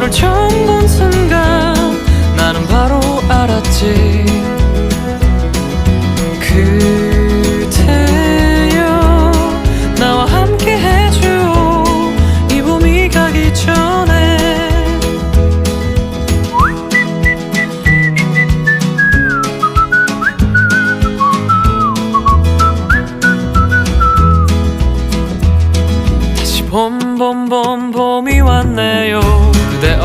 너를 처음 본 순간 나는 바로 알았지. 그대여 나와 함께 해주오. 이 봄이 가기 전에. 다시 봄 봄 봄 봄이 왔네요.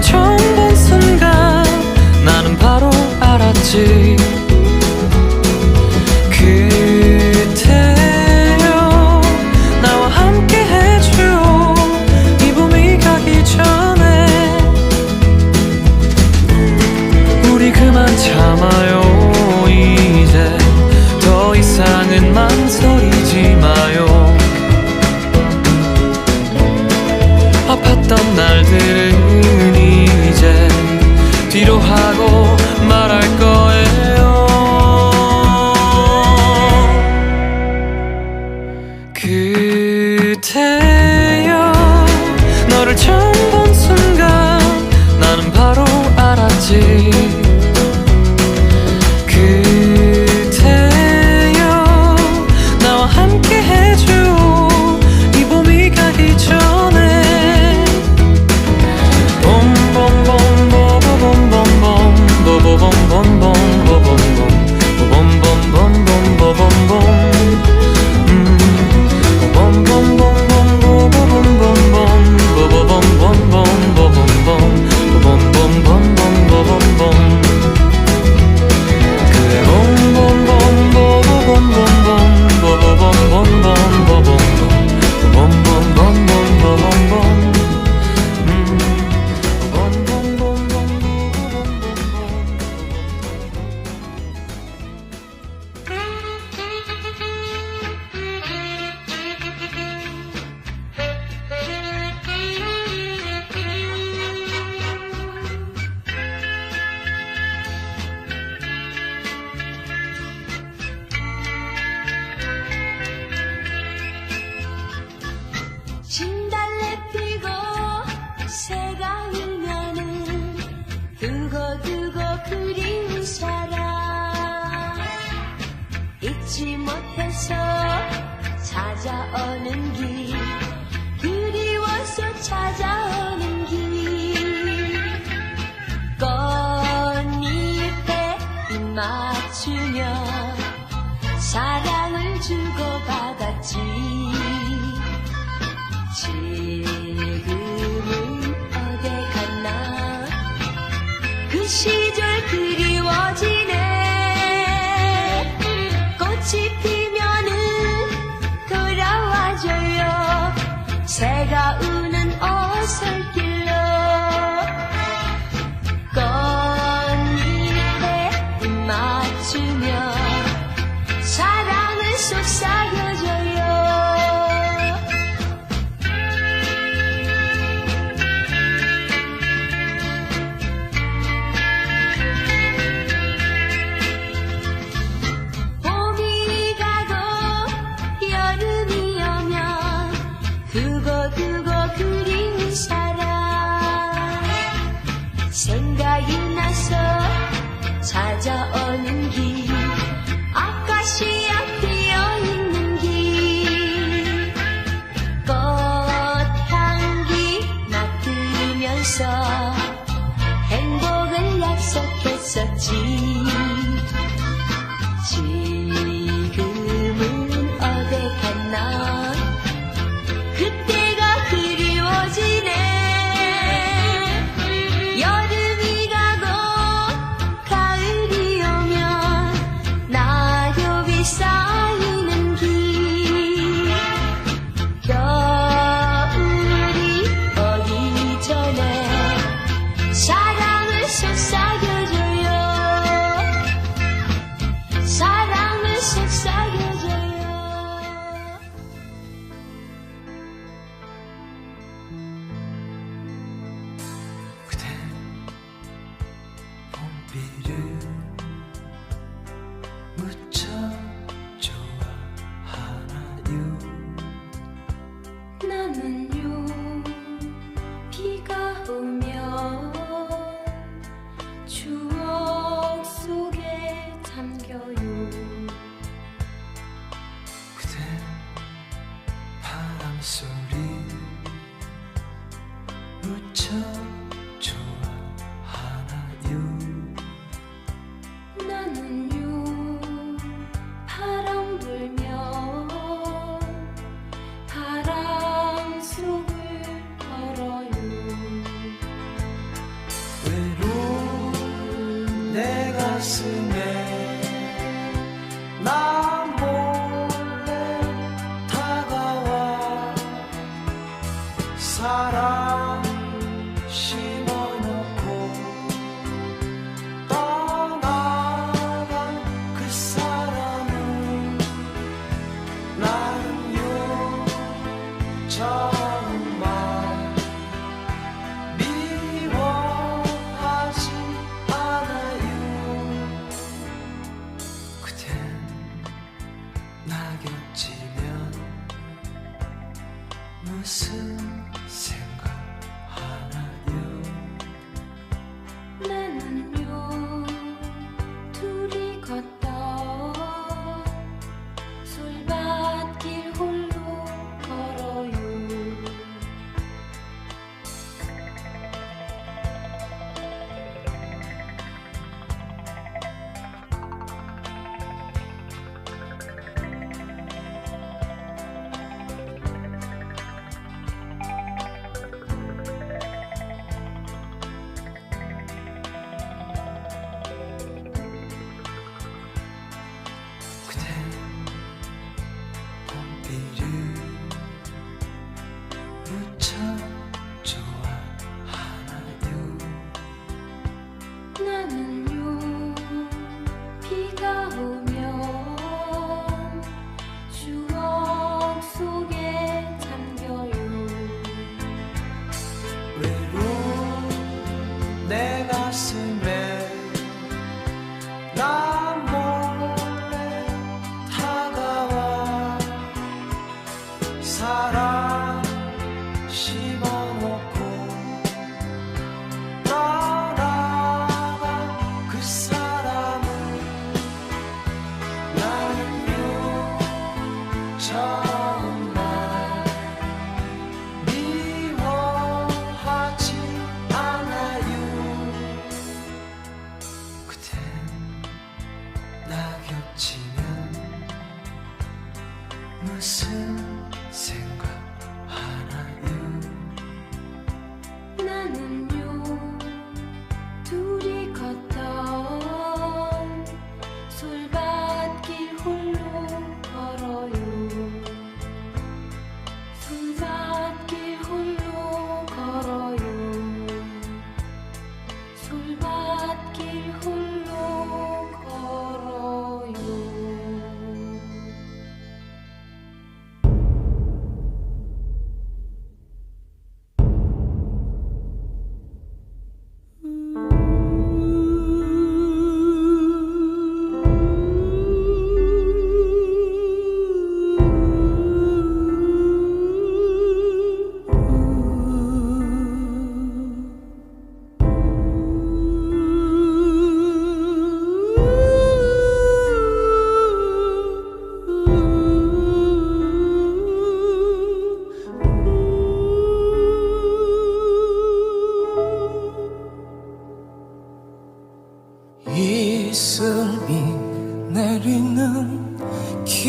널 처음 본 순간 나는 바로 알았지. 自己。Bitter. 結せば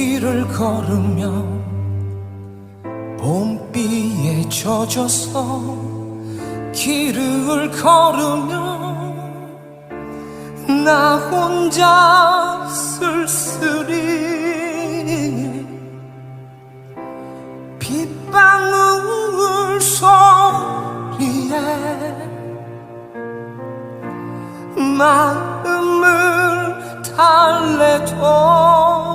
길을 걸으며 봄비에 젖어서 길을 걸으며 나 혼자 쓸쓸히 빗방울 소리에 마음을 달래도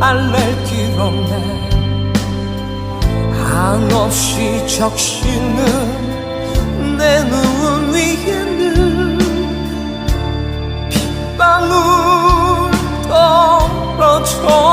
알멜기로네. 한없이 적시는 내 눈 위에는 빗방울 떨어져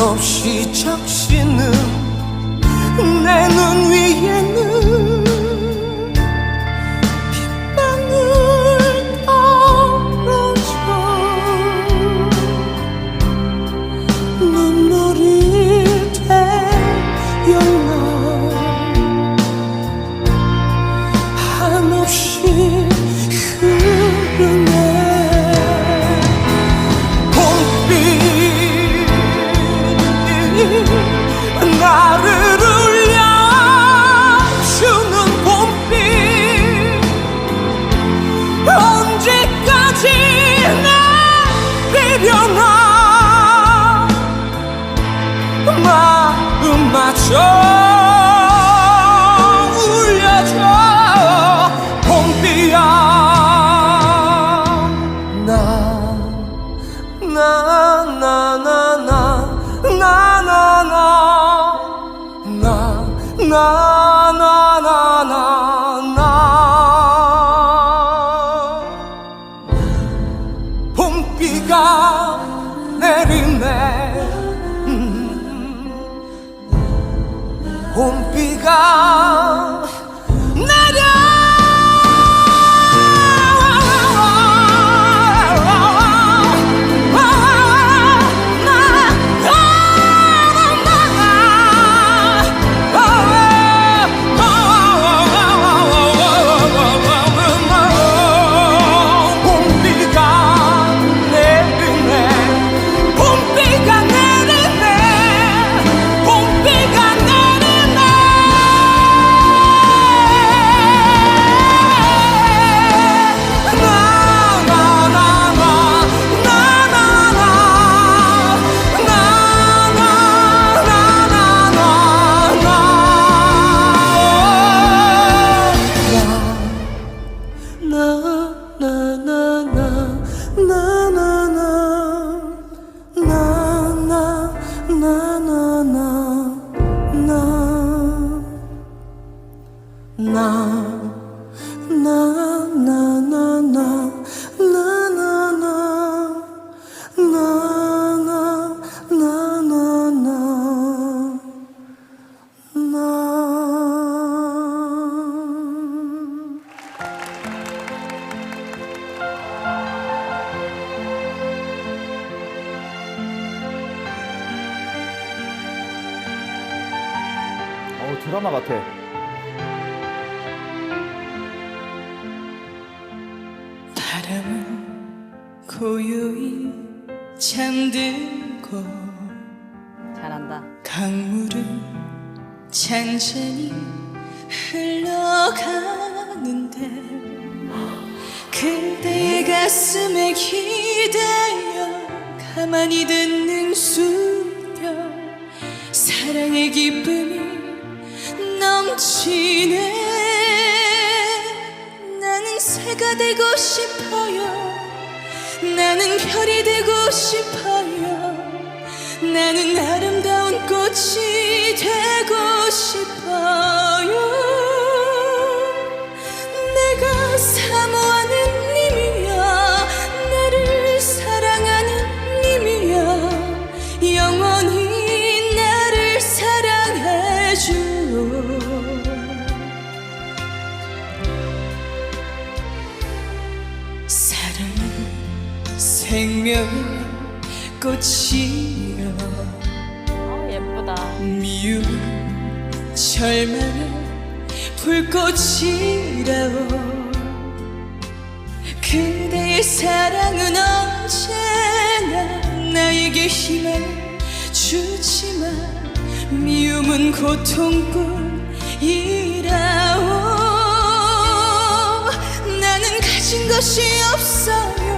없이 적시는 내 눈 위 那 잘한다. 강물은 잔잔히 흘러가는데 그대의 가슴에 기대어 가만히 듣는 수려 사랑의 기쁨이 넘치네. 나는 새가 되고 싶어요. 나는 별이 되고 싶어요 나는 아름다운 꽃이 되고 싶어요. 내가 사모하 미움은 고통뿐이라오. 나는 가진 것이 없어요.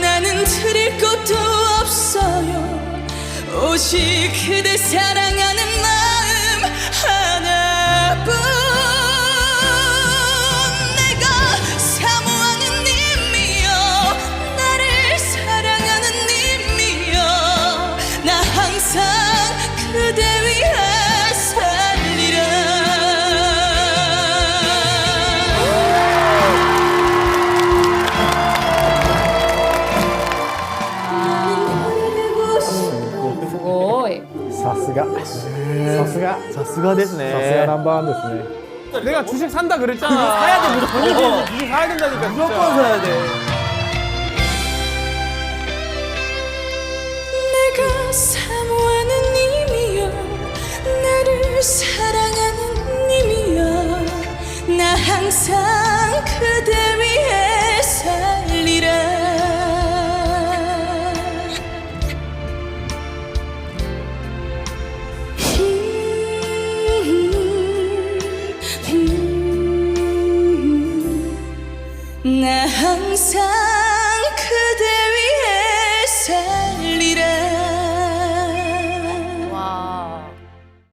나는 드릴 것도 없어요. 오직 그대 사랑하는 마음 하나뿐 さすがさすがですねさすがナンバーワンですね 내가 주식 산다 그랬잖아 사야 돼 무조건 주식 사야 된다니까 무조건 사야 돼 내가 사모하는 님이여 나를 사랑하는 님이여 나 항상 그대 위 나 항상